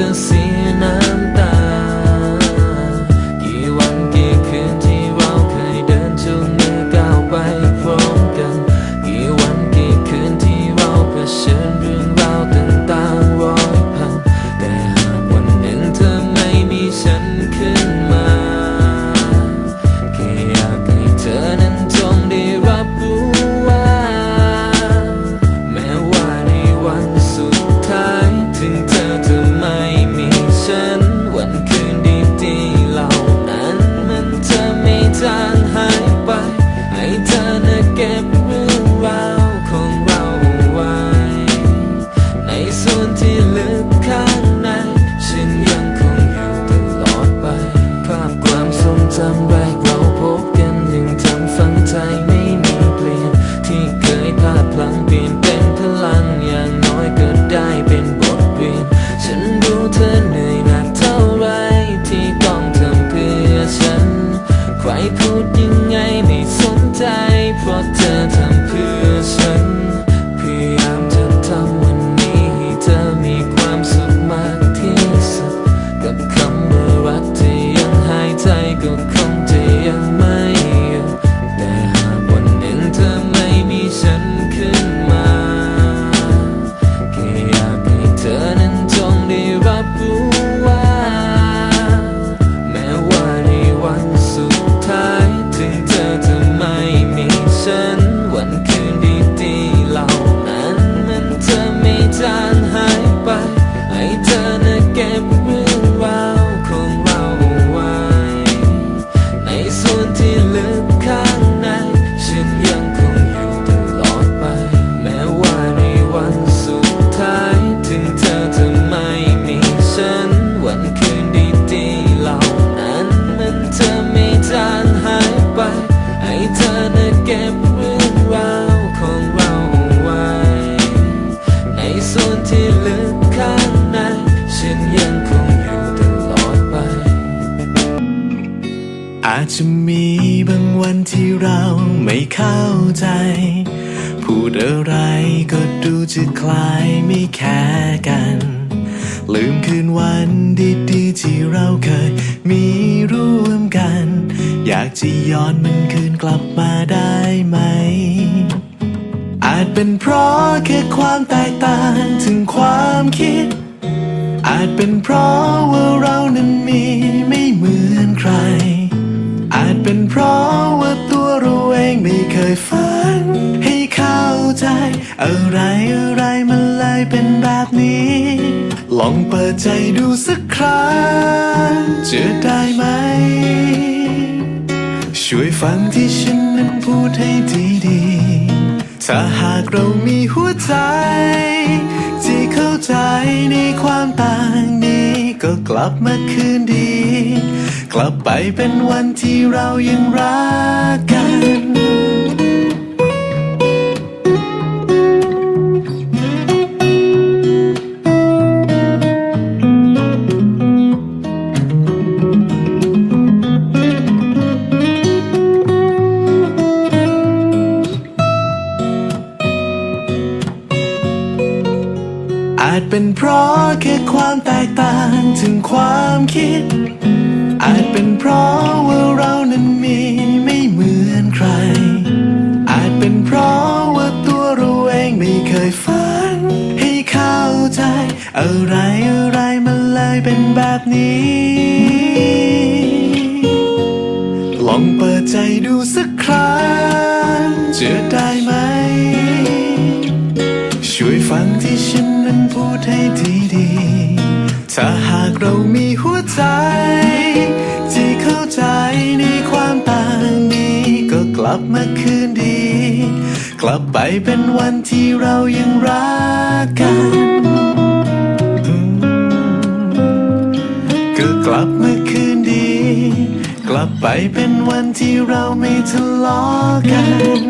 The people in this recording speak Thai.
to see คืนดีๆเหล่านั้นมันจะไม่ทัน อาจจะมีบางวันที่เราไม่เข้าใจ พูดอะไรก็ดูจะคล้ายไม่แค่กัน ลืมคืนวันดีๆที่เราเคยมีร่วมกัน อยากจะย้อนมันคืนกลับมาได้ไหม อาจเป็นเพราะแค่ความแตกต่างถึงความคิด อาจเป็นเพราะว่าเรานั้นมีไม่เหมือน ยฝันให้เข้าใจ อะไรอะไรมันเลยเป็นแบบนี้ ลองเปิดใจดูสักครั้งจะได้ไหม ช่วยฟังที่ฉันนั้นพูดให้ดีๆถ้าหากเรามีหัวใจ ที่เข้าใจในความต่างนี้ ก็กลับมาคืนดี กลับไปเป็นวันที่เรายังรักกัน อาจเป็นเพราะแค่ความแตกต่างถึงความคิด อาจเป็นเพราะว่าเรานั้นมีไม่เหมือนใคร ดให้ดีๆ ถ้าหากเรามีหัวใจ ที่เข้าใจในความต่างนี้ ก็กลับมาคืนดี กลับไปเป็นวันที่เรายังรักกัน ก็กลับมาคืนดี กลับไปเป็นวันที่เราไม่ทะเลาะกัน